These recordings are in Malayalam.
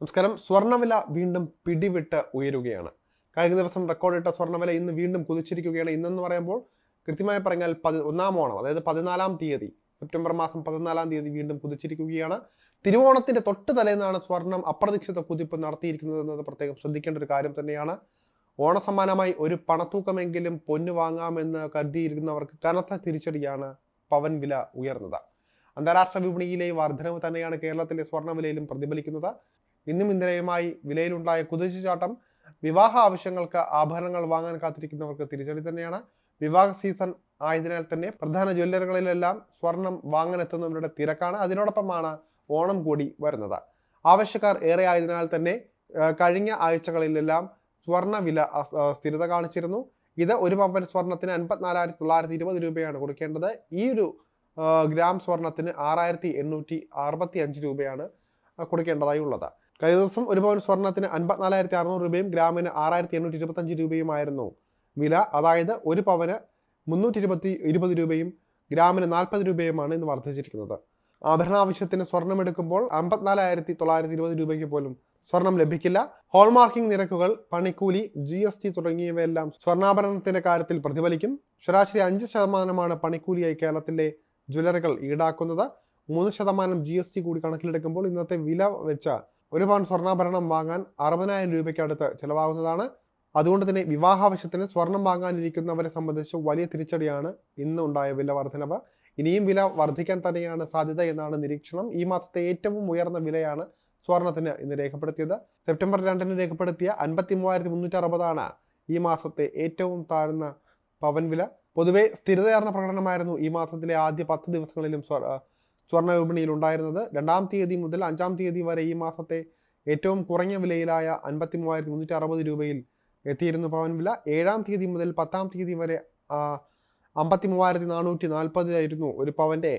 നമസ്കാരം. സ്വർണവില വീണ്ടും പിടിവിട്ട് ഉയരുകയാണ്. കഴിഞ്ഞ ദിവസം റെക്കോർഡിട്ട സ്വർണവില ഇന്ന് വീണ്ടും കുതിച്ചിരിക്കുകയാണ്. ഇന്നെന്ന് പറയുമ്പോൾ കൃത്യമായി പറഞ്ഞാൽ പതി ഒന്നാം ഓണം അതായത് പതിനാലാം തീയതി സെപ്റ്റംബർ മാസം പതിനാലാം തീയതി വീണ്ടും കുതിച്ചിരിക്കുകയാണ്. തിരുവോണത്തിന്റെ തൊട്ട് തലേന്നാണ് സ്വർണം അപ്രതീക്ഷിത കുതിപ്പ് നടത്തിയിരിക്കുന്നത് എന്നത് പ്രത്യേകം ശ്രദ്ധിക്കേണ്ട ഒരു കാര്യം തന്നെയാണ്. ഓണസമ്മാനമായി ഒരു പണത്തൂക്കമെങ്കിലും പൊന്നു വാങ്ങാമെന്ന് കരുതിയിരിക്കുന്നവർക്ക് കനത്ത തിരിച്ചടിയാണ് പവൻ വില ഉയർന്നത്. അന്താരാഷ്ട്ര വിപണിയിലെ വർധനവ് തന്നെയാണ് കേരളത്തിലെ സ്വർണവിലയിലും പ്രതിഫലിക്കുന്നത്. ഇന്നും ഇന്നലെയുമായി വിലയിലുണ്ടായ കുതിച്ചുചാട്ടം വിവാഹ ആവശ്യങ്ങൾക്ക് ആഭരണങ്ങൾ വാങ്ങാൻ കാത്തിരിക്കുന്നവർക്ക് തിരിച്ചടി തന്നെയാണ്. വിവാഹ സീസൺ ആയതിനാൽ തന്നെ പ്രധാന ജ്വല്ലറികളിലെല്ലാം സ്വർണം വാങ്ങാനെത്തുന്നവരുടെ തിരക്കാണ്. അതിനോടൊപ്പമാണ് ഓണം കൂടി വരുന്നത്. ആവശ്യക്കാർ ഏറെ ആയതിനാൽ തന്നെ കഴിഞ്ഞ ആഴ്ചകളിലെല്ലാം സ്വർണ വില സ്ഥിരത കാണിച്ചിരുന്നു. ഇത് ഒരു പവൻ സ്വർണത്തിന് അൻപത്തിനാലായിരത്തി തൊള്ളായിരത്തി ഇരുപത് രൂപയാണ് കൊടുക്കേണ്ടത്. ഈ ഒരു ഗ്രാം സ്വർണത്തിന് ആറായിരത്തി എണ്ണൂറ്റി അറുപത്തി അഞ്ച് രൂപയാണ് കൊടുക്കേണ്ടതായി ഉള്ളത് കഴിഞ്ഞ ദിവസം ഒരു പവൻ സ്വർണത്തിന് അൻപത്തിനാലായിരത്തി അറുന്നൂറ് രൂപയും ഗ്രാമിന് ആറായിരത്തി എണ്ണൂറ്റി ഇരുപത്തഞ്ച് രൂപയുമായിരുന്നു. വില അതായത് ഒരു പവന് മുന്നൂറ്റി ഇരുപത്തി ഇരുപത് രൂപയും ഗ്രാമിന് നാൽപ്പത് രൂപയുമാണ് ഇന്ന് വർദ്ധിച്ചിരിക്കുന്നത്. ആഭരണ ആവശ്യത്തിന് സ്വർണം എടുക്കുമ്പോൾ അമ്പത്തിനാലായിരത്തി തൊള്ളായിരത്തി ഇരുപത് രൂപയ്ക്ക് പോലും സ്വർണം ലഭിക്കില്ല. ഹോൾമാർക്കിംഗ് നിരക്കുകൾ പണിക്കൂലി ജി എസ് ടി തുടങ്ങിയവയെല്ലാം സ്വർണാഭരണത്തിന്റെ കാര്യത്തിൽ പ്രതിഫലിക്കും. ശരാശരി അഞ്ച് ശതമാനമാണ് പണിക്കൂലിയായി കേരളത്തിലെ ജ്വല്ലറികൾ ഈടാക്കുന്നത്. മൂന്ന് ശതമാനം ജി എസ് ടി കൂടി കണക്കിലെടുക്കുമ്പോൾ ഇന്നത്തെ വില വെച്ച ഒരു പവൻ സ്വർണാഭരണം വാങ്ങാൻ അറുപതിനായിരം രൂപയ്ക്ക് അടുത്ത് ചിലവാകുന്നതാണ്. അതുകൊണ്ട് തന്നെ വിവാഹാവശ്യത്തിന് സ്വർണം വാങ്ങാനിരിക്കുന്നവരെ സംബന്ധിച്ച് വലിയ തിരിച്ചടിയാണ് ഇന്ന് ഉണ്ടായ വില വർധനവ്. ഇനിയും വില വർദ്ധിക്കാൻ തന്നെയാണ് സാധ്യത എന്നാണ് നിരീക്ഷണം. ഈ മാസത്തെ ഏറ്റവും ഉയർന്ന വിലയാണ് സ്വർണത്തിന് ഇന്ന് രേഖപ്പെടുത്തിയത്. സെപ്റ്റംബർ രണ്ടിന് രേഖപ്പെടുത്തിയ അൻപത്തി മൂവായിരത്തി മുന്നൂറ്റി അറുപതാണ് ഈ മാസത്തെ ഏറ്റവും താഴ്ന്ന പവൻ വില. പൊതുവെ സ്ഥിരതയാർന്ന പ്രകടനമായിരുന്നു ഈ മാസത്തിലെ ആദ്യ പത്ത് ദിവസങ്ങളിലും സ്വർണ വിപണിയിൽ ഉണ്ടായിരുന്നത്. രണ്ടാം തീയതി മുതൽ അഞ്ചാം തീയതി വരെ ഈ മാസത്തെ ഏറ്റവും കുറഞ്ഞ വിലയിലായ അൻപത്തി മൂവായിരത്തി മുന്നൂറ്റി അറുപത് രൂപയിൽ എത്തിയിരുന്നു പവൻ വില. ഏഴാം തീയതി മുതൽ പത്താം തീയതി വരെ അമ്പത്തി മൂവായിരത്തി നാനൂറ്റി നാൽപ്പതിലായിരുന്നു ഒരു പവന്റെ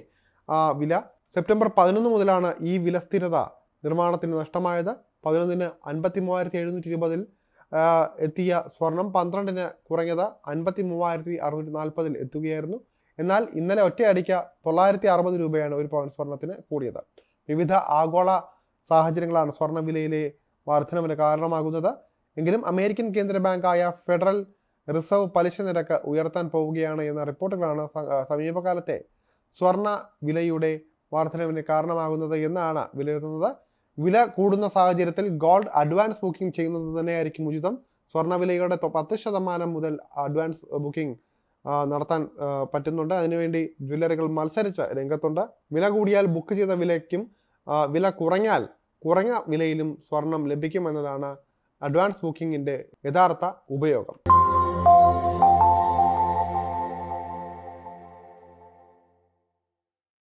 ആ, വില. സെപ്റ്റംബർ പതിനൊന്ന് മുതലാണ് ഈ വില സ്ഥിരത നിർമ്മാണത്തിന് നഷ്ടമായത്. പതിനൊന്നിന് അൻപത്തി മൂവായിരത്തി എഴുന്നൂറ്റി ഇരുപതിൽ എത്തിയ സ്വർണം പന്ത്രണ്ടിന് കുറഞ്ഞത് അൻപത്തി മൂവായിരത്തി അറുന്നൂറ്റി നാൽപ്പതിൽ എത്തുകയായിരുന്നു. എന്നാൽ ഇന്നലെ ഒറ്റയടിക്ക് തൊള്ളായിരത്തി അറുപത് രൂപയാണ് ഒരു പവൻ സ്വർണത്തിന് കൂടിയത്. വിവിധ ആഗോള സാഹചര്യങ്ങളാണ് സ്വർണ വിലയിലെ വർധനവിന് കാരണമാകുന്നത്. എങ്കിലും അമേരിക്കൻ കേന്ദ്ര ബാങ്കായ ഫെഡറൽ റിസർവ് പലിശ നിരക്ക് ഉയർത്താൻ പോവുകയാണ് എന്ന റിപ്പോർട്ടുകളാണ് സമീപകാലത്തെ സ്വർണ വിലയുടെ വർധനവിന് കാരണമാകുന്നത് എന്നാണ് വിലയിരുത്തുന്നത്. വില കൂടുന്ന സാഹചര്യത്തിൽ ഗോൾഡ് അഡ്വാൻസ് ബുക്കിംഗ് ചെയ്യുന്നത് തന്നെയായിരിക്കും ഉചിതം. സ്വർണ വിലയുടെ പത്ത് ശതമാനം മുതൽ അഡ്വാൻസ് ബുക്കിംഗ് നടത്താൻ പറ്റുന്നുണ്ട്. അതിനുവേണ്ടി ജ്വല്ലറികൾ മത്സരിച്ച് രംഗത്തുണ്ട്. വില കൂടിയാൽ ബുക്ക് ചെയ്ത വിലയ്ക്കും വില കുറഞ്ഞാൽ കുറഞ്ഞ വിലയിലും സ്വർണം ലഭിക്കുമെന്നതാണ് അഡ്വാൻസ് ബുക്കിങ്ങിന്റെ യഥാർത്ഥ ഉപയോഗം.